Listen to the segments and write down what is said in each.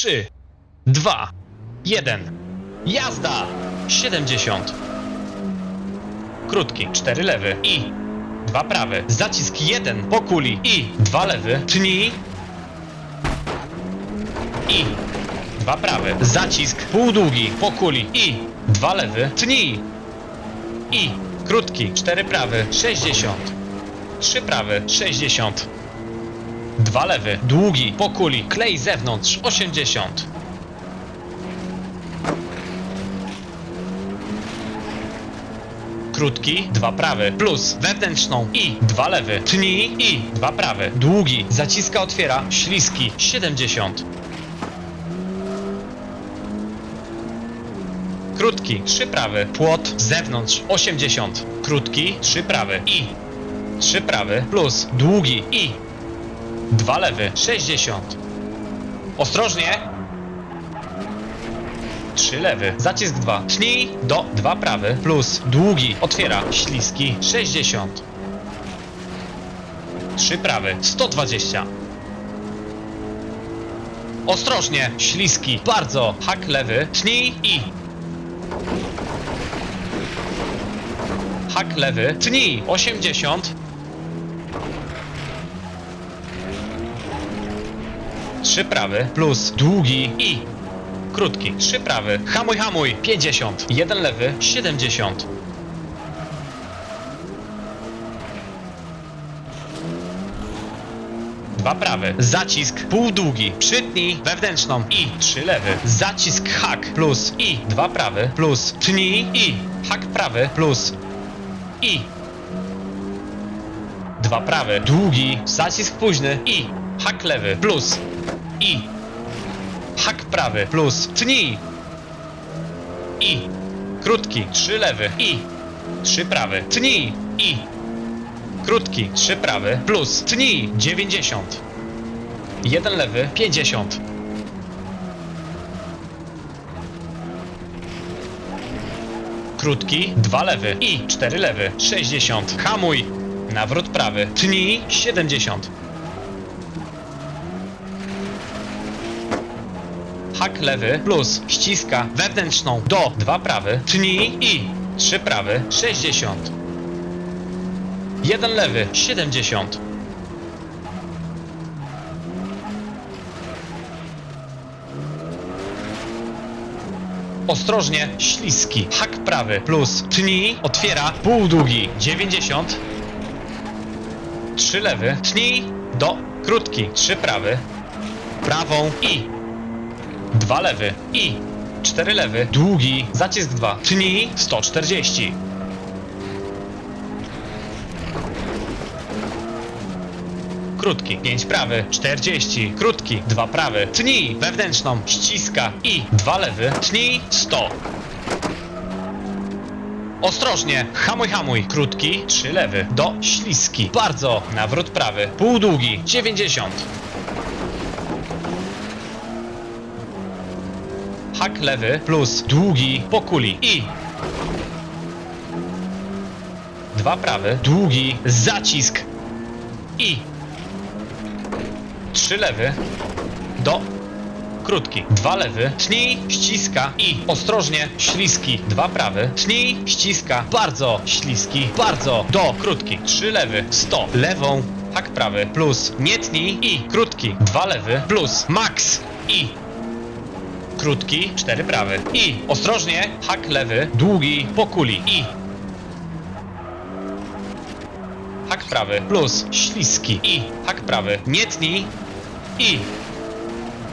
3, 2, 1. Jazda! 70. Krótki, 4 lewy i 2 prawy. Zacisk 1 po kuli i 2 lewy. Tnij i 2 prawy. Zacisk półdługi po kuli i 2 lewy. Tnij i krótki, 4 prawy, 60. 3 prawy, 60. 2 lewy, długi, po kuli, klej zewnątrz, 80. Krótki, dwa prawy, plus wewnętrzną i dwa lewy, tnij i dwa prawy, długi, zaciska otwiera, śliski, 70. Krótki, trzy prawy, płot, zewnątrz, 80. Krótki, trzy prawy i trzy prawy, plus długi i dwa lewy, 60. Ostrożnie! Trzy lewy, zacisk 2. Tnij do 2 prawy, plus długi, otwiera, śliski, 60. Trzy prawy, 120. Ostrożnie, śliski, bardzo, hak lewy, tnij i. Hak lewy, tnij, 80. Trzy prawy, plus długi i krótki. Trzy prawy, hamuj, hamuj, 50. Jeden lewy, 70. Dwa prawy, zacisk półdługi, przytnij wewnętrzną i trzy lewy, zacisk hak plus i dwa prawy plus tnij i hak prawy plus i dwa prawy, długi, zacisk późny i hak lewy plus i. Hak prawy plus tnij. I. Krótki, trzy lewy. I. Trzy prawy, tnij. I. Krótki, trzy prawy plus tnij. 90 jeden lewy 50 krótki, dwa lewy i cztery lewy. 60 hamuj. Nawrót prawy. Tnij 70 hak lewy plus ściska wewnętrzną do 2 prawy, tnij i 3 prawy 60. 1 lewy 70. Ostrożnie, śliski, hak prawy plus tnij, otwiera, półdługi 90. 3 lewy, tnij do krótki, 3 prawy, prawą i Dwa lewy i cztery lewy, długi, zacisk 2, tnij 140. Krótki, 5 prawy, 40, krótki, 2 prawy, tnij wewnętrzną, ściska i 2 lewy, tnij 100. Ostrożnie, hamuj, hamuj, krótki, 3 lewy, do śliski, bardzo, nawrót prawy, półdługi, 90. hak lewy plus długi po kuli. I dwa prawy, długi, zacisk. I trzy lewy do krótki, dwa lewy, tnij, ściska i ostrożnie, śliski, dwa prawy, tnij, ściska, bardzo śliski, bardzo do krótki, trzy lewy, sto, lewą, hak prawy plus nie tnij i krótki, dwa lewy plus max i krótki, cztery prawy. I ostrożnie, hak lewy, długi, po kuli. I hak prawy plus śliski. I hak prawy, nie tnij. I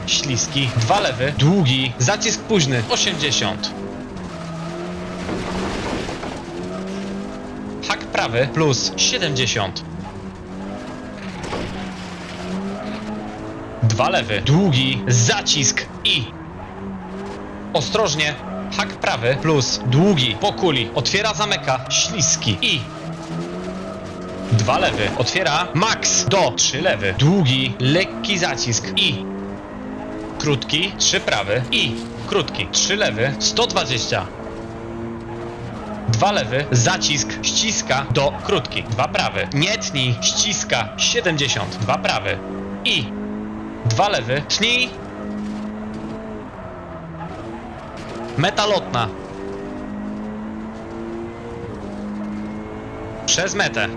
śliski, dwa lewy, długi, zacisk późny, 80 hak prawy plus 70 dwa lewy, długi, zacisk. I Ostrożnie. Hak prawy plus długi po kuli. Otwiera, zamyka. Śliski. I dwa lewy. Otwiera. Max. Do trzy lewy. Długi, lekki zacisk. I krótki, trzy prawy. I krótki, trzy lewy, 120. Dwa lewy, zacisk, ściska. Do krótki. Dwa prawy, nie tnij, ściska, 70. Dwa prawy. I dwa lewy, tnij Metalotna. Przez metę.